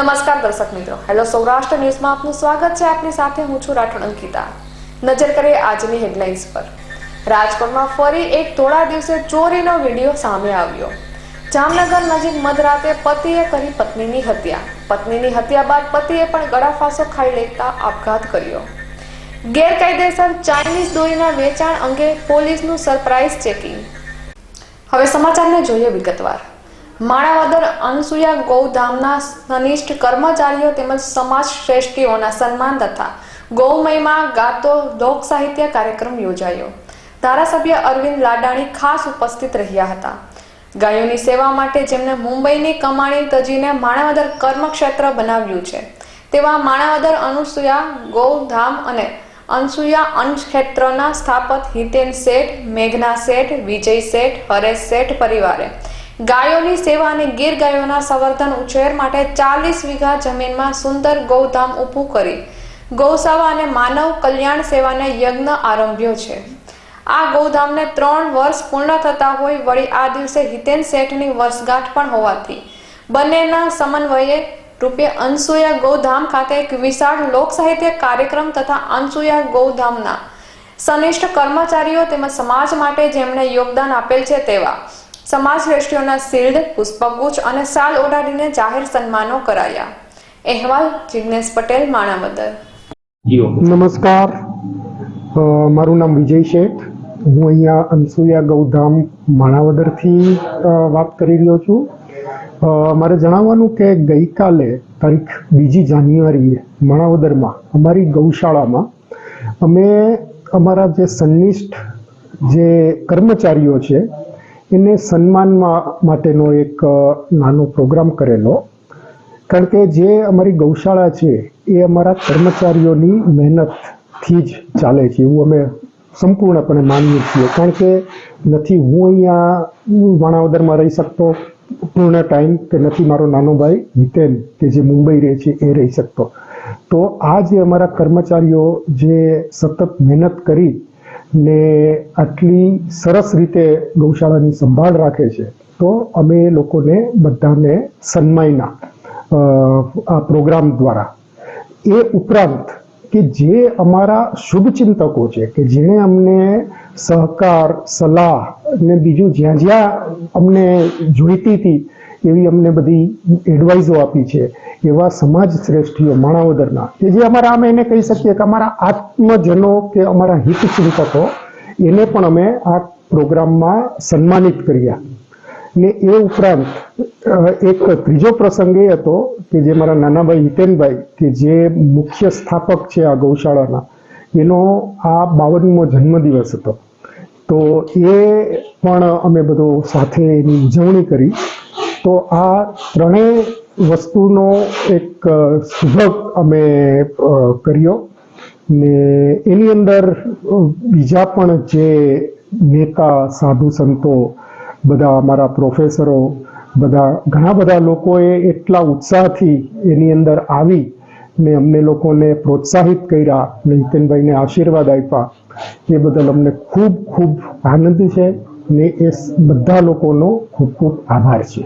નમસ્કાર દર્શક મિત્રો. હેલો સૌરાષ્ટ્ર ન્યૂઝમાં આપનું સ્વાગત છે. આપની સાથે હું છું રાઠોડ અંકિતા. નજર કરીએ આજની હેડલાઇન્સ પર. રાજકોટમાં ફરી એક થોડા દિવસે ચોરીનો વીડિયો સામે આવ્યો. જામનગર નજીક મધરાતે પતિએ કરી પત્નીની હત્યા. પત્નીની હત્યા બાદ પતિએ પણ ગળાફાંસો ખાઈ લેતા આપઘાત કર્યો. ગેરકાયદેસર ચાઇનીઝ દોરીના વેચાણ અંગે પોલીસનું સરપ્રાઇઝ ચેકિંગ. હવે સમાચારને જોઈએ વિગતવાર. માણાવદર અનસુયા ગૌધામના સનિષ્ઠ કર્મચારીઓ તેમજ સમાજ શ્રેષ્ઠીઓના સન્માન તથા ગૌમયમાં ગાતો લોક સાહિત્ય કાર્યક્રમ યોજાયો. ધારાસભ્ય અરવિંદ લાડાણી ખાસ ઉપસ્થિત રહ્યા હતા. ગાયોની સેવા માટે જેમને મુંબઈની કમાણી તજીને માણાવદર કર્મક્ષેત્ર બનાવ્યું છે, તેવા માણાવદર અનુસુયા ગૌધામ અને અનસુયા ક્ષેત્રના સ્થાપક હિતેન શેઠ, મેઘના શેઠ, વિજય શેઠ, હરેશ શેઠ પરિવારે ગાયોની સેવા અને ગીર ગાયોના સંવર્ધન ઉછેર માટે ચાલીસ વીઘા જમીનમાં સુંદર ગૌધામ ઊભું કરી ગૌસેવા અને માનવ કલ્યાણ સેવાને યજ્ઞ આરંભ્યો છે. આ ગૌધામને ત્રણ વર્ષ પૂર્ણ થતા હોય વળી આ દિવસે હિતેન શેઠની વર્ષગાંઠ પણ હોવાથી બંનેના સમન્વયે રૂપે અનસુયા ગૌધામ ખાતે એક વિશાળ લોક સાહિત્ય કાર્યક્રમ તથા અનસુયા ગૌધામના સનિષ્ઠ કર્મચારીઓ તેમજ સમાજ માટે જેમણે યોગદાન આપેલ છે તેવા સમાજ શ્રેષ્ઠીઓના શિલ્ડ પુષ્પગુચ્છ અને શાલ ઓઢાડીને જાહેર સન્માનો કરાયા. અહેવાલ જિજ્ઞેશ પટેલ માણાવદર. નમસ્કાર. મારું નામ વિજય શેઠ. હું અહીંયા અનસુયા ગૌધામ માણાવદરથી વાત કરી રહ્યો છું. મારે જણાવવાનું કે ગઈકાલે તારીખ બીજી જાન્યુઆરીએ માણાવદરમાં અમારી ગૌશાળામાં અમે અમારા જે સન્નિષ્ઠ જે કર્મચારીઓ છે એને સન્માનમાં માટેનો એક નાનો પ્રોગ્રામ કરેલો. કારણ કે જે અમારી ગૌશાળા છે, એ અમારા કર્મચારીઓની મહેનતથી જ ચાલે છે. એવું અમે સંપૂર્ણપણે માનીએ છીએ. કારણ કે નથી હું અહીંયા માણાવદરમાં રહી શકતો, પૂર્ણ ટાઈમ કે નથી મારો નાનો ભાઈ હિતેન કે જે મુંબઈ રહે છે, એ રહી શકતો. તો આ જે અમારા કર્મચારીઓ જે સતત મહેનત કરી ને આટલી સરસ રીતે ગૌશાળાની સંભાળ રાખે છે, તો અમે લોકોને બધાને સન્માયના આ પ્રોગ્રામ દ્વારા. એ ઉપરાંત કે જે અમારા શુભચિંતકો છે, કે જેણે અમને સહકાર, સલાહ ને બીજું જ્યાં જ્યાં અમને જોઈતી હતી એવી અમને બધી એડવાઇઝો આપી છે એવા સમાજ શ્રેષ્ઠીઓ, માણાવદરના, કે જે અમારા અમે એને કહી શકીએ કે અમારા આત્મજનો કે અમારા હિત ચિંતકો એને પણ અમે આ પ્રોગ્રામમાં સન્માનિત કર્યા. ને એ ઉપરાંત એક ત્રીજો પ્રસંગ એ હતો કે જે મારા નાનાભાઈ હિતેનભાઈ, કે જે મુખ્ય સ્થાપક છે આ ગૌશાળાના, એનો આ બાવનમો જન્મદિવસ હતો. તો એ પણ અમે બધો સાથે એની ઉજવણી કરી. તો આ ત્રણેય વસ્તુનો એક સુભગ અમે કર્યો. ને એની અંદર બીજા પણ જે નેતા, સાધુ સંતો, બધા અમારા પ્રોફેસરો, બધા, ઘણા બધા લોકોએ એટલા ઉત્સાહથી એની અંદર આવી ને અમને લોકોને પ્રોત્સાહિત કર્યા ને આશીર્વાદ આપ્યા. એ બદલ અમને ખૂબ ખૂબ આનંદ છે ને એ બધા લોકોનો ખૂબ ખૂબ આભાર છે.